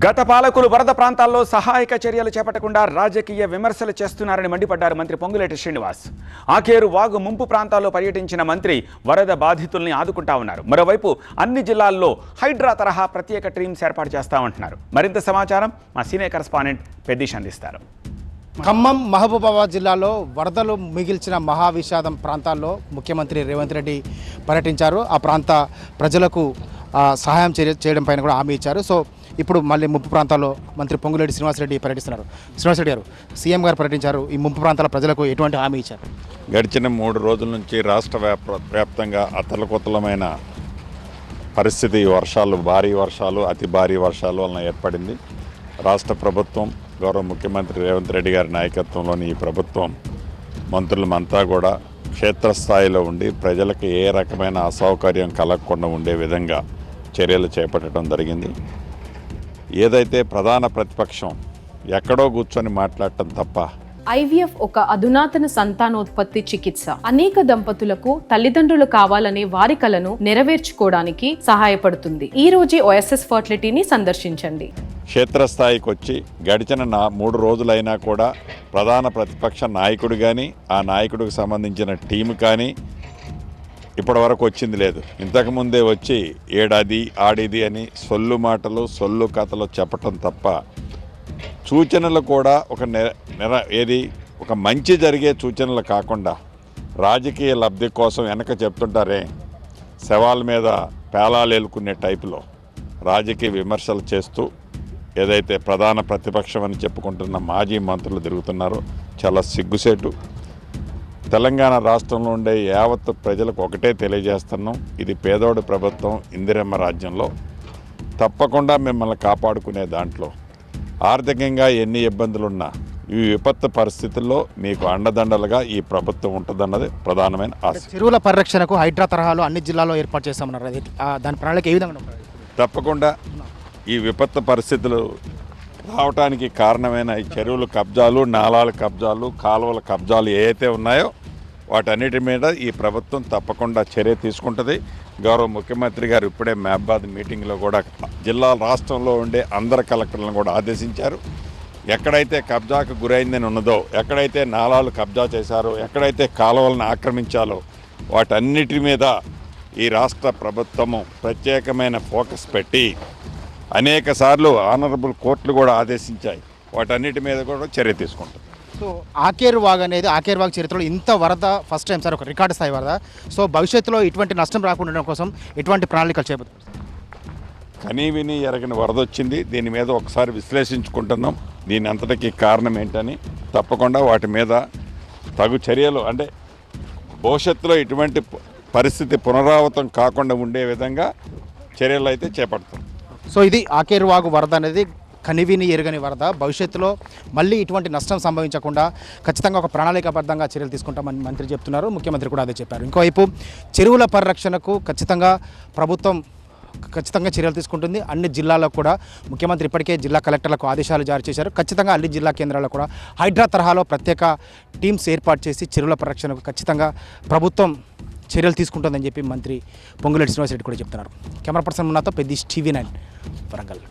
గత పాలకులు వరద ప్రాంతాల్లో సహాయక చర్యలు చేపట్టకుండా రాజకీయ విమర్శలు చేస్తున్నారని మండిపడ్డారు మంత్రి పొంగులేటి శ్రీనివాస్. ఆకేరు వాగు ముంపు ప్రాంతాల్లో పర్యటించిన మంత్రి వరద బాధితుల్ని ఆదుకుంటా ఉన్నారు. మరోవైపు అన్ని జిల్లాల్లో హైడ్రా తరహా ప్రత్యేక టీమ్స్ ఏర్పాటు చేస్తామంటున్నారు మరింత సమాచారం మా సీనియర్ కరస్పాండెంట్ పెద్దీష్ అందిస్తారు. ఖమ్మం మహబూబాబాద్ జిల్లాలో వరదలు మిగిల్చిన మహావిషాదం ప్రాంతాల్లో ముఖ్యమంత్రి రేవంత్ రెడ్డి పర్యటించారు. ఆ ప్రాంత ప్రజలకు సహాయం చేయడం పైన కూడా హామీ ఇచ్చారు. సో ఇప్పుడు మళ్ళీ ముంపు ప్రాంతాల్లో మంత్రి పొంగులేటి శ్రీనివాసరెడ్డి పర్యటిస్తున్నారు. శ్రీనివాసరెడ్డి గారు సీఎం గారు పర్యటించారు. ఈ ముంపు ప్రాంతాల ప్రజలకు ఎటువంటి హామీ ఇచ్చారు? గడిచిన మూడు రోజుల నుంచి రాష్ట్ర వ్యాప్తంగా అతలకుతలమైన పరిస్థితి వర్షాలు భారీ వర్షాలు అతి భారీ వర్షాలు వలన ఏర్పడింది. రాష్ట్ర ప్రభుత్వం గౌరవ ముఖ్యమంత్రి రేవంత్ రెడ్డి గారి నాయకత్వంలోని ఈ ప్రభుత్వం మంత్రులమంతా కూడా క్షేత్రస్థాయిలో ఉండి ప్రజలకు ఏ రకమైన అసౌకర్యం కలగకుండా ఉండే విధంగా చర్యలు చేపట్టడం జరిగింది. ఏదైతే ప్రధాన ప్రతిపక్షం ఎక్కడో కూర్చొని మాట్లాడటం తప్ప ఐవీఎఫ్ ఒక అధునాతన సంతానోత్పత్తి చికిత్స. అనేక దంపతులకు తల్లిదండ్రులు కావాలనే వారి కలను నెరవేర్చుకోవడానికి సహాయపడుతుంది. ఈ రోజే ఓఎస్ఎస్ ఫర్టిలిటీని సందర్శించండి. క్షేత్రస్థాయికి వచ్చి గడిచిన నా మూడు రోజులైనా కూడా ప్రధాన ప్రతిపక్ష నాయకుడు కానీ ఆ నాయకుడికి సంబంధించిన టీం కానీ ఇప్పటివరకు వచ్చింది లేదు. ఇంతకుముందే వచ్చి ఏడాది ఆడిది అని సొల్లు మాటలు సొల్లు కథలు చెప్పటం తప్ప సూచనలు కూడా ఒక నెర ఏది ఒక మంచి జరిగే సూచనలు కాకుండా రాజకీయ లబ్ధి కోసం వెనక చెప్తుంటారే శవాల మీద పేలాలు ఎలుకునే టైపులో రాజకీయ విమర్శలు చేస్తూ ఏదైతే ప్రధాన ప్రతిపక్షం అని చెప్పుకుంటున్న మాజీ మంత్రులు తిరుగుతున్నారో చాలా సిగ్గుసేటు. తెలంగాణ రాష్ట్రంలో ఉండే యావత్ ప్రజలకు ఒకటే తెలియజేస్తున్నాం. ఇది పేదోడి ప్రభుత్వం ఇందిరమ్మ రాజ్యంలో. తప్పకుండా మిమ్మల్ని కాపాడుకునే దాంట్లో. ఆర్థికంగా ఎన్ని ఇబ్బందులున్నా ఈ విపత్తు పరిస్థితుల్లో మీకు అండదండలుగా ఈ ప్రభుత్వం ఉంటుందన్నది ప్రధానమైన ఆశ. చెరువుల పరిరక్షణకు హైడ్రా తరహాలో అన్ని జిల్లాల్లో ఏర్పాటు చేస్తామన్నారు దాని ప్రణాళిక ఏ విధంగా తప్పకుండా ఈ విపత్తు పరిస్థితులు రావటానికి కారణమైన ఈ చెరువుల కబ్జాలు నాలాల కబ్జాలు కాలువల కబ్జాలు ఏవైతే ఉన్నాయో వాటన్నిటి మీద ఈ ప్రభుత్వం తప్పకుండా చర్య తీసుకుంటుంది. గౌరవ ముఖ్యమంత్రి గారు ఇప్పుడే మహబాద్ మీటింగ్లో కూడా జిల్లా రాష్ట్రంలో ఉండే అందరు కలెక్టర్లను కూడా ఆదేశించారు. ఎక్కడైతే కబ్జాకు గురైందని ఉన్నదో ఎక్కడైతే నాలాలు కబ్జా చేశారో ఎక్కడైతే కాలువలను ఆక్రమించాలో వాటన్నిటి మీద ఈ రాష్ట్ర ప్రభుత్వము ప్రత్యేకమైన ఫోకస్ పెట్టి అనేక సార్లు ఆనరబుల్ కోర్టులు కూడా ఆదేశించాయి. వాటన్నిటి మీద కూడా చర్య తీసుకుంటుంది. సో ఆకేరు వాగ్ అనేది ఆకేరు వాగ్ చరిత్రలో ఇంత వరద ఫస్ట్ టైం సార్ ఒక రికార్డు స్థాయి వరద. సో భవిష్యత్తులో ఇటువంటి నష్టం రాకుండా ఉండడం కోసం ఎటువంటి ప్రణాళికలు చేపడతారు కనీ విని ఎరగని వరద వచ్చింది. దీని మీద ఒకసారి విశ్లేషించుకుంటున్నాం. దీని అంతటికి కారణం ఏంటని తప్పకుండా వాటి మీద తగు చర్యలు అంటే భవిష్యత్తులో ఇటువంటి పరిస్థితి పునరావృతం కాకుండా ఉండే విధంగా చర్యలు అయితే చేపడతాం. సో ఇది ఆకేరు వాగు వరద అనేది కనివిని ఎరగని వరద భవిష్యత్తులో మళ్ళీ ఇటువంటి నష్టం సంభవించకుండా ఖచ్చితంగా ఒక ప్రణాళికాబద్ధంగా చర్యలు తీసుకుంటామని మంత్రి చెప్తున్నారు. ముఖ్యమంత్రి కూడా అదే చెప్పారు. ఇంకోవైపు చెరువుల పరిరక్షణకు ఖచ్చితంగా ప్రభుత్వం ఖచ్చితంగా చర్యలు తీసుకుంటుంది. అన్ని జిల్లాల్లో కూడా ముఖ్యమంత్రి ఇప్పటికే జిల్లా కలెక్టర్లకు ఆదేశాలు జారీ చేశారు. ఖచ్చితంగా అన్ని జిల్లా కేంద్రాల్లో కూడా హైడ్రా తరహాలో ప్రత్యేక టీమ్స్ ఏర్పాటు చేసి చెరువుల పరిరక్షణకు ఖచ్చితంగా ప్రభుత్వం చర్యలు తీసుకుంటుందని చెప్పి మంత్రి పొంగులేటి శ్రీనివాసరెడ్డి కూడా చెప్తున్నారు. కెమెరా పర్సన్ ఉన్నతో పెద్ద టీవీ నైన్ వరంగల్.